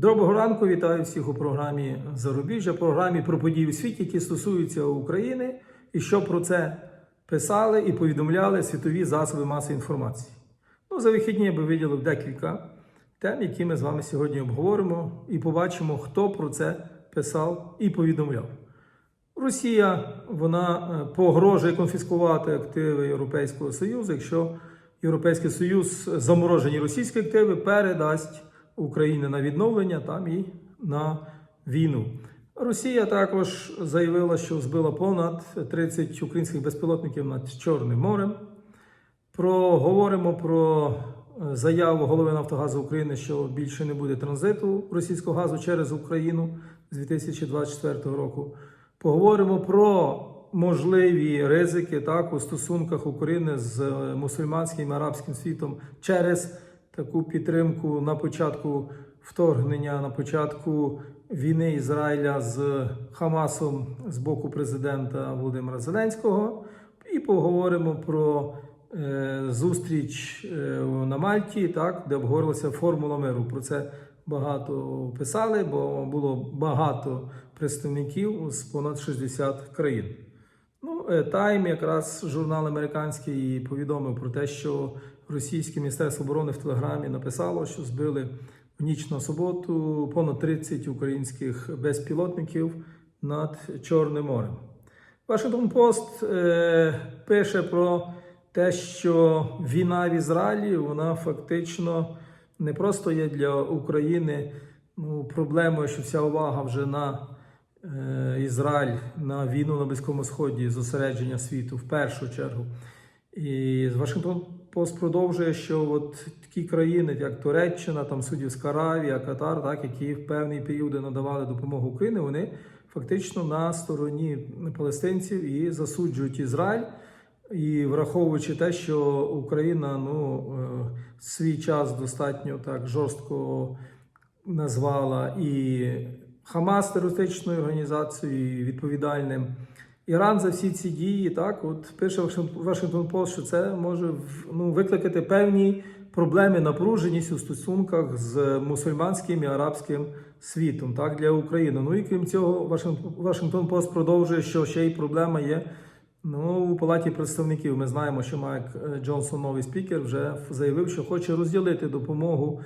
Доброго ранку, вітаю всіх у програмі Зарубіжжя, програмі про події у світі, які стосуються України, і що про це писали і повідомляли світові засоби масової інформації. Ну, за вихідні я би виділив декілька тем, які ми з вами сьогодні обговоримо, і побачимо, хто про це писав і повідомляв. Росія вона е, погрожує конфіскувати активи Європейського Союзу, якщо Європейський Союз заморожені російські активи передасть Україні на відновлення там і на війну. Росія також заявила, що збила понад 30 українських безпілотників над Чорним морем. Проговоримо про е, заяву голови Нафтогазу України, що більше не буде транзиту російського газу через Україну з 2024 року. Поговоримо про можливі ризики так у стосунках України з е, мусульманським і арабським світом через таку підтримку на початку вторгнення, на початку війни Ізраїля з Хамасом з боку президента Володимира Зеленського. І поговоримо про е, зустріч е, на Мальті, так, де обговорилася формула миру. Про це багато писали, бо було багато представників з понад 60 країн. Ну, е, Тайм, якраз журнал американський, повідомив про те, що російське міністерство оборони в Телеграмі написало, що збили в ніч на суботу понад 30 українських безпілотників над Чорним морем. Вашингтон Пост е, пише про те, що війна в Ізраїлі вона фактично не просто є для України ну, проблемою, що вся увага вже на е, Ізраїль, на війну на Близькому Сході, зосередження світу в першу чергу. І Вашингтон Пост продовжує, що от такі країни, як Туреччина, там Судівська Аравія, Катар, так, які в певні періоди надавали допомогу Україні, вони фактично на стороні палестинців і засуджують Ізраїль. І враховуючи те, що Україна ну, е, свій час достатньо так жорстко назвала і Хамас терористичною організацією, і відповідальним Іран за всі ці дії, так от пише Вашингтон Пост, що це може ну, викликати певні проблеми, напруженість у стосунках з мусульманським і арабським світом, так для України. Ну і крім цього, Вашингтон Пост продовжує, що ще й проблема є. Ну, у палаті представників ми знаємо, що Майк Джонсон, новий спікер, вже заявив, що хоче розділити допомогу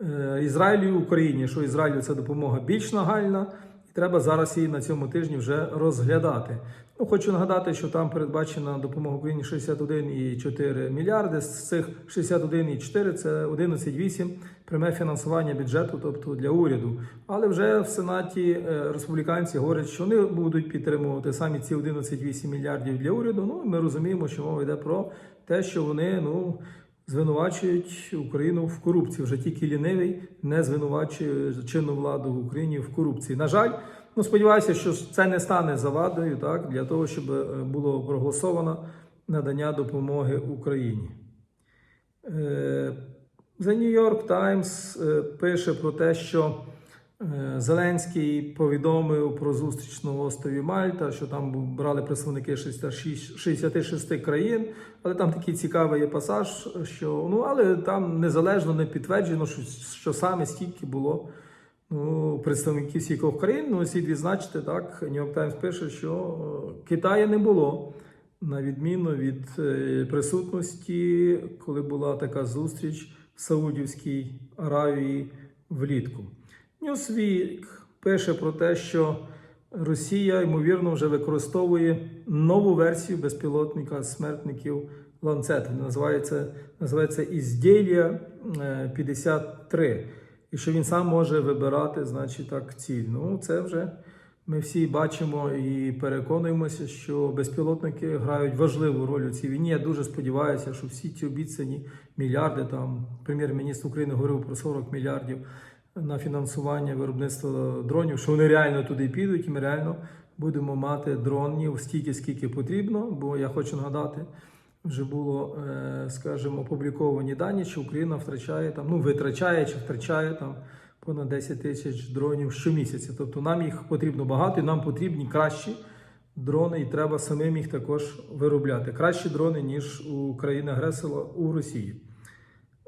е, Ізраїлю і Україні, що Ізраїлю ця допомога більш нагальна, і треба зараз її на цьому тижні вже розглядати. Ну, хочу нагадати, що там передбачена допомога Україні 61,4 мільярди. З цих 61,4 це 11,8 пряме фінансування бюджету, тобто для уряду. Але вже в Сенаті е, республіканці говорять, що вони будуть підтримувати самі ці 11,8 мільярдів для уряду. Ну, ми розуміємо, що мова йде про те, що вони ну. Звинувачують Україну в корупції. Вже тільки лінивий не звинувачує чинну владу в Україні в корупції. На жаль, ну сподіваюся, що це не стане завадою так, для того, щоб е, було проголосовано надання допомоги Україні. Е, The New York Times е, пише про те, що Зеленський повідомив про зустріч на острові Мальта, що там брали представники 66 країн, але там такий цікавий пасаж, що ну але там незалежно не підтверджено, що, що саме стільки було ну, представників стількох країн. Ну, слід відзначити, так, York Times пише, що Китаю не було. На відміну від присутності, коли була така зустріч в Саудівській Аравії влітку. Newsweek пише про те, що Росія, ймовірно, вже використовує нову версію безпілотника смертників Ланцет. Називається називається Ізділія 53. І що він сам може вибирати, значить, так, ціль. Ну, це вже ми всі бачимо і переконуємося, що безпілотники грають важливу роль у цій війні. Я дуже сподіваюся, що всі ці обіцяні мільярди, там прем'єр-міністр України говорив про 40 мільярдів на фінансування виробництва дронів, що вони реально туди підуть, і ми реально будемо мати дронів стільки, скільки потрібно. Бо я хочу нагадати, вже було, скажімо, опубліковані дані, що Україна втрачає там, ну витрачає чи втрачає там понад 10 тисяч дронів щомісяця. Тобто нам їх потрібно багато, і нам потрібні кращі дрони, і треба самим їх також виробляти. Кращі дрони, ніж у країни агресора у Росії.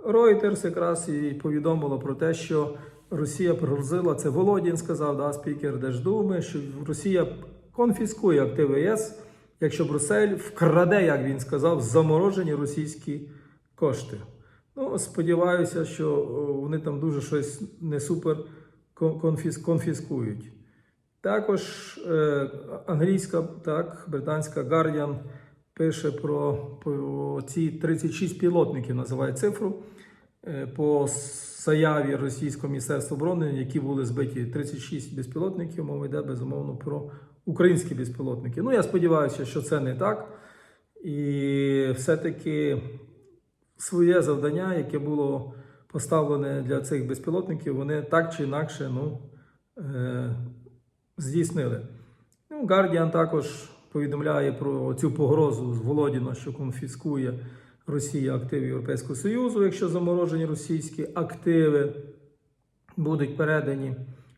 Reuters якраз і повідомило про те, що Росія пригрозила, це Володін сказав, да, спікер Держдуми, що Росія конфіскує активи ЄС, якщо Брюссель вкраде, як він сказав, заморожені російські кошти. Ну, сподіваюся, що вони там дуже щось не супер конфіскують. Також е, англійська, так, британська Guardian пише про, про ці 36 пілотників, називає цифру, е, по заяві Російського міністерства оборони, які були збиті 36 безпілотників, мова йде безумовно про українські безпілотники. Ну, я сподіваюся, що це не так. І все-таки своє завдання, яке було поставлене для цих безпілотників, вони так чи інакше ну, е, здійснили. Ну, Guardian також повідомляє про цю погрозу з Володіна, що конфіскує Росія активи Європейського Союзу, якщо заморожені російські активи будуть передані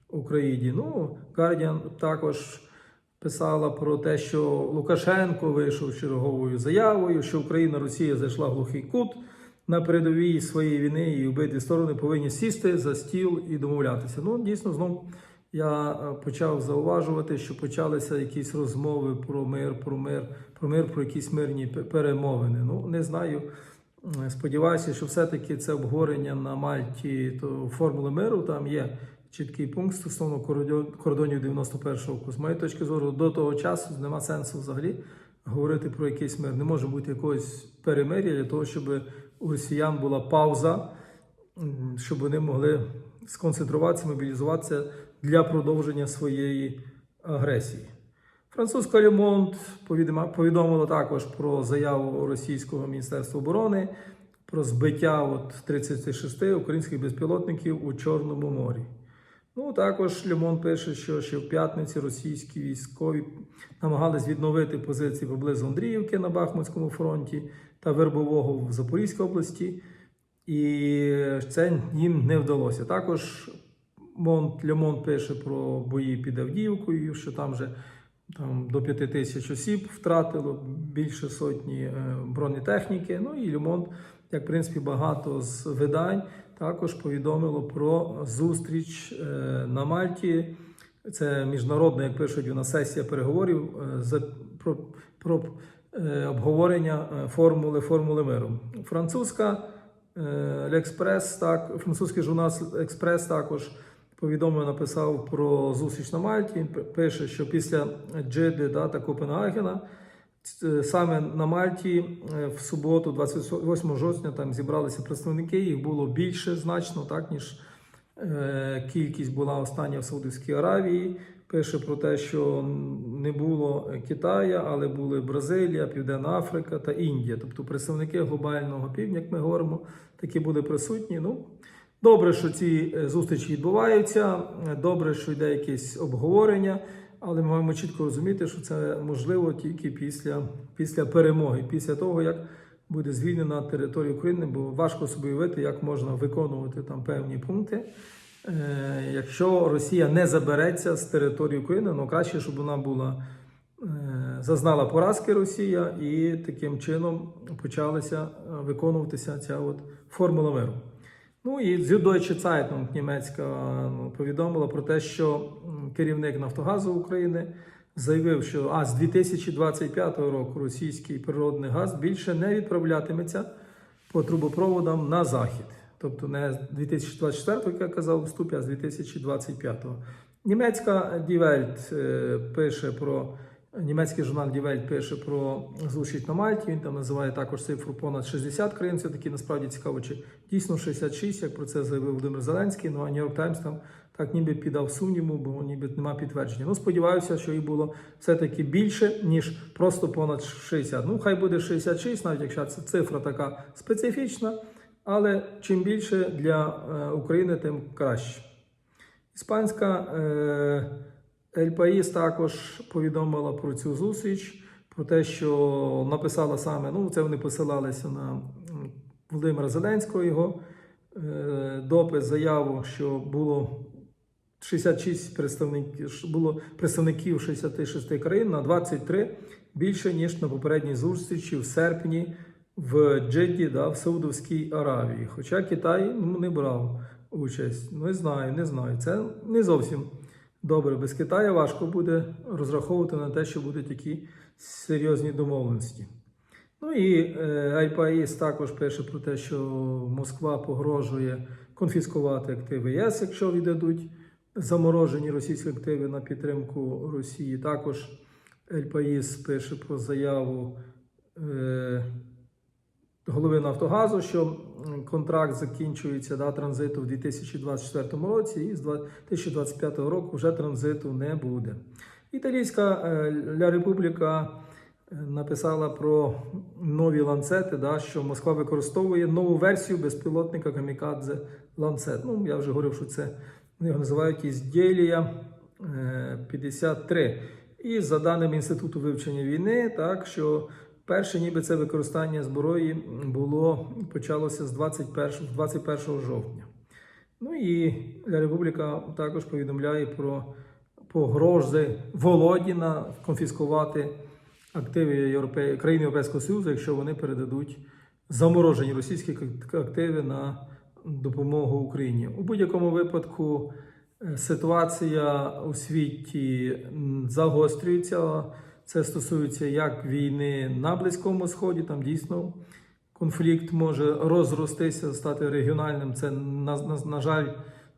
Україні. Ну, Guardian також писала про те, що Лукашенко вийшов черговою заявою, що Україна Росія зайшла в глухий кут на передовій своєї війни, і обидві сторони повинні сісти за стіл і домовлятися. Ну, дійсно, знову я е, почав зауважувати, що почалися якісь розмови про мир, про мир, про мир, про якісь мирні перемовини. Ну, не знаю. Е, Сподіваюся, що все-таки це обговорення на Мальті то формули миру. Там є чіткий пункт стосовно кордонів 91-го року. З моєї точки зору, до того часу нема сенсу взагалі говорити про якийсь мир. Не може бути якогось перемир'я для того, щоб у росіян була пауза, щоб вони могли сконцентруватися, мобілізуватися для продовження своєї агресії. Французька Лемонт повідомила також про заяву російського міністерства оборони про збиття от 36 українських безпілотників у Чорному морі. Ну також Лемон пише, що ще в п'ятниці російські військові намагались відновити позиції поблизу Андріївки на Бахмутському фронті та Вербового в Запорізькій області, і це їм не вдалося. Також Монт Лемон пише про бої під Авдіївкою, що там вже там до 5 тисяч осіб втратило більше сотні е, бронетехніки. Ну і Лемон, як в принципі, багато з видань також повідомило про зустріч е, на Мальті. Це міжнародна, як пишуть, вона сесія переговорів е, за про, про обговорення формули формули миру. Французька е, L'Express, так, французький журнал Експрес також повідомлено написав про зустріч на Мальті. Пише, що після Джиди да, та Копенгагена саме на Мальті е, в суботу, 28 жовтня, там зібралися представники. Їх було більше значно, так ніж е, кількість була остання в Саудівській Аравії. Пише про те, що не було Китая, але були Бразилія, Південна Африка та Індія. Тобто представники глобального півдня, як ми говоримо, такі були присутні. Ну, Добре, що ці е, зустрічі відбуваються. е, Добре, що йде якесь обговорення, але ми маємо чітко розуміти, що це можливо тільки після, після перемоги, після того, як буде звільнена територія України, бо важко собі уявити, як можна виконувати там певні пункти. Е, Якщо Росія не забереться з території України, ну краще, щоб вона була зазнала поразки Росія, і таким чином почалася виконуватися ця от формула миру. Ну і Süddeutsche Zeitung німецька ну, повідомила про те, що керівник Нафтогазу України заявив, що а з 2025 року російський природний газ більше не відправлятиметься по трубопроводам на захід. Тобто не з 2024, як я казав, вступі, а з 2025. Німецька Die Welt е, пише про Німецький журнал Die Welt пише про зустріч на Мальті. Він там називає також цифру понад 60 країн. Це таки насправді цікаво, чи дійсно 66, як про це заявив Володимир Зеленський. Ну а York Times там так ніби піддав сумніву, бо ніби нема підтвердження. Ну сподіваюся, що їх було все-таки більше, ніж просто понад 60. Ну, хай буде 66, навіть якщо ця цифра така специфічна. Але чим більше для е, України, тим краще. Іспанська е, Паїс також повідомила про цю зустріч, про те, що написала саме, ну це вони посилалися на Володимира Зеленського, його е, допис, заяву, що було 66 представників, було представників 66 країн на 23 більше, ніж на попередній зустрічі в серпні в Джидді, да, в Саудовській Аравії. Хоча Китай ну, не брав участь. Не знаю, не знаю. Це не зовсім добре. Без Китаю важко буде розраховувати на те, що будуть такі серйозні домовленості. Ну і е, IPAIS також пише про те, що Москва погрожує конфіскувати активи ЄС, якщо віддадуть заморожені російські активи на підтримку Росії. Також ЛПАІС пише про заяву е, голови Нафтогазу, що контракт закінчується да, транзиту в 2024 році, і з 2025 року вже транзиту не буде. Італійська е, Ля Републіка е, написала про нові ланцети, да, що Москва використовує нову версію безпілотника Камікадзе Ланцет. Ну, я вже говорив, що це його називають Ізділія е, 53. І за даними Інституту вивчення війни, так що перше, ніби це використання зброї було почалося з 21, 21 жовтня. Ну і Ля Републіка також повідомляє про погрози Володіна конфіскувати активи Європе... країн Європейського Союзу, якщо вони передадуть заморожені російські активи на допомогу Україні. У будь-якому випадку е, ситуація у світі загострюється. Це стосується як війни на Близькому Сході, там дійсно конфлікт може розростися, стати регіональним. Це, на, на, на жаль,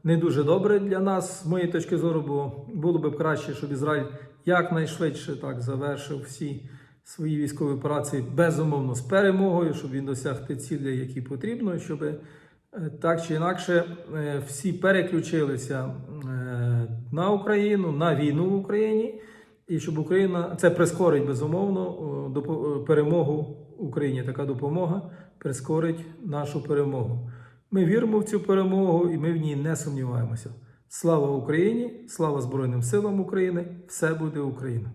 не дуже добре для нас, з моєї точки зору, бо було б краще, щоб Ізраїль якнайшвидше так завершив всі свої військові операції безумовно з перемогою, щоб він досяг ті цілі, які потрібно, щоб е, так чи інакше е, всі переключилися е, на Україну, на війну в Україні, і щоб Україна це прискорить безумовно о, е, перемогу Україні. Така допомога прискорить нашу перемогу. Ми віримо в цю перемогу і ми в ній не сумніваємося. Слава Україні! Слава Збройним силам України! Все буде Україна!